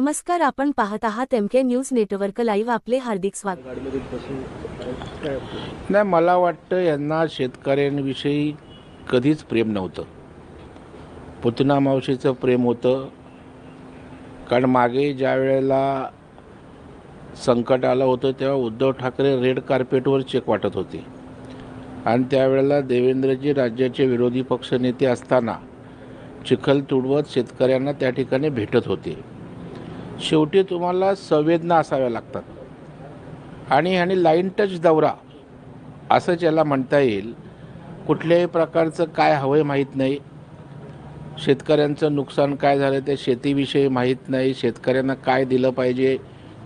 नमस्कार आपण पाहत आहात M K news network live आपले हार्दिक स्वागत? नाही मला वाटतं यांना शेतकऱ्यांविषयी कधीच प्रेम नव्हतं. पुतना मावशीचं प्रेम होतं. कारण मागे ज्या वेळेला संकट आलं होतं तेव्हा उद्धव ठाकरे रेड कार्पेटवर चेक वाटत होते. आणि त्यावेळेला देवेंद्रजी राज्याचे विरोधी पक्षनेते असताना चिखल तुडवत शेतकऱ्यांना त्या ठिकाणी भेटत होते. शेवटी तुम्हाला संवेदना असाव्या लागतात. आणि आणि लाईन टच दौरा असं ज्याला म्हणता येईल कुठल्याही प्रकारचं काय हवं आहे माहीत नाही. शेतकऱ्यांचं नुकसान काय झालं ते शेतीविषयी माहीत नाही. शेतकऱ्यांना काय दिलं पाहिजे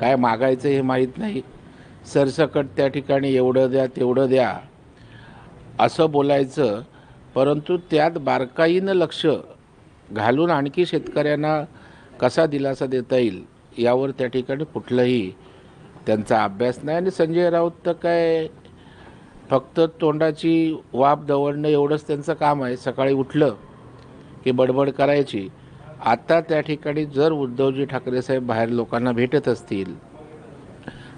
काय मागायचं हे माहीत नाही. सरसकट त्या ठिकाणी एवढं द्या तेवढं द्या असं बोलायचं. परंतु त्यात बारकाईनं लक्ष घालून आणखी शेतकऱ्यांना कसा दिलासा देता येईल यावर त्या ठिकाणी कुठलंही त्यांचा अभ्यास नाही. आणि संजय राऊत तर काय फक्त तोंडाची वाफ दवडणं एवढंच त्यांचं काम आहे. सकाळी उठलं की बडबड करायची. आता त्या ठिकाणी जर उद्धवजी ठाकरे साहेब बाहेर लोकांना भेटत असतील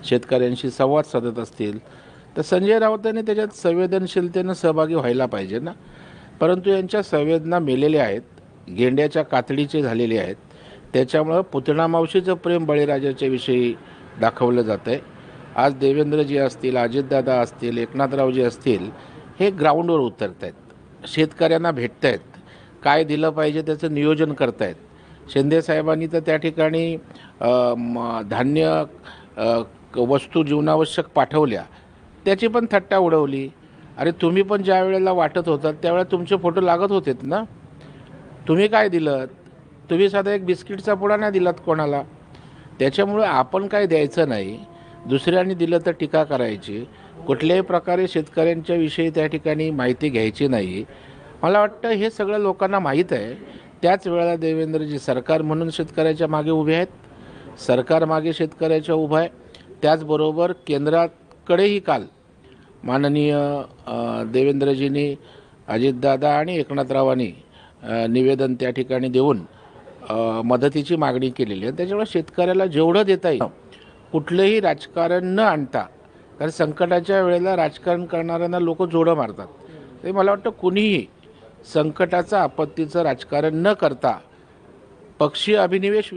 शेतकऱ्यांशी संवाद साधत असतील तर संजय राऊतांनी त्याच्यात संवेदनशीलतेनं सहभागी व्हायला पाहिजे ना. परंतु यांच्या संवेदना मेलेल्या आहेत गेंड्याच्या कातडीचे झालेले आहेत. त्याच्यामुळं पुतणा मावशीचं प्रेम बळीराजाच्या विषयी दाखवलं जातं आहे आज देवेंद्रजी असतील अजितदादा असतील एकनाथरावजी असतील हे ग्राउंडवर उतरत आहेत शेतकऱ्यांना भेटत आहेत काय दिलं पाहिजे त्याचं नियोजन करतायत. शिंदे साहेबांनी तर त्या ठिकाणी धान्य क- वस्तू जीवनावश्यक पाठवल्या. त्याची पण थट्टा उडवली. अरे तुम्ही पण ज्या वेळेला वाटत होतात त्यावेळेला तुमचे फोटो लागत होतेत ना? तुम्ही काय दिलं? तुम्ही साधा एक बिस्किटचा पुडा नाही दिलात कोणाला? त्याच्यामुळे आपण काय द्यायचं नाही. दुसऱ्यांनी दिलं तर टीका करायची. कुठल्याही प्रकारे शेतकऱ्यांच्या विषयी त्या ठिकाणी माहिती घ्यायची नाही. मला वाटतं हे सगळं लोकांना माहीत आहे. त्याच वेळेला देवेंद्रजी सरकार म्हणून शेतकऱ्याच्या मागे उभे आहेत. सरकार मागे शेतकऱ्याच्या उभं आहे. त्याचबरोबर केंद्राकडेही काल माननीय देवेंद्रजींनी अजितदादा आणि एकनाथरावांनी निवेदन त्या ठिकाणी देऊन मदतीची मागणी केलेली आहे. त्याच्यामुळे शेतकऱ्याला जेवढं देता येईल कुठलंही राजकारण न आणता कारण संकटाच्या वेळेला राजकारण करणाऱ्यांना लोक जोडं मारतात. ते मला वाटतं कुणीही संकटाचं आपत्तीचं राजकारण न करता पक्षीय अभिनिवेश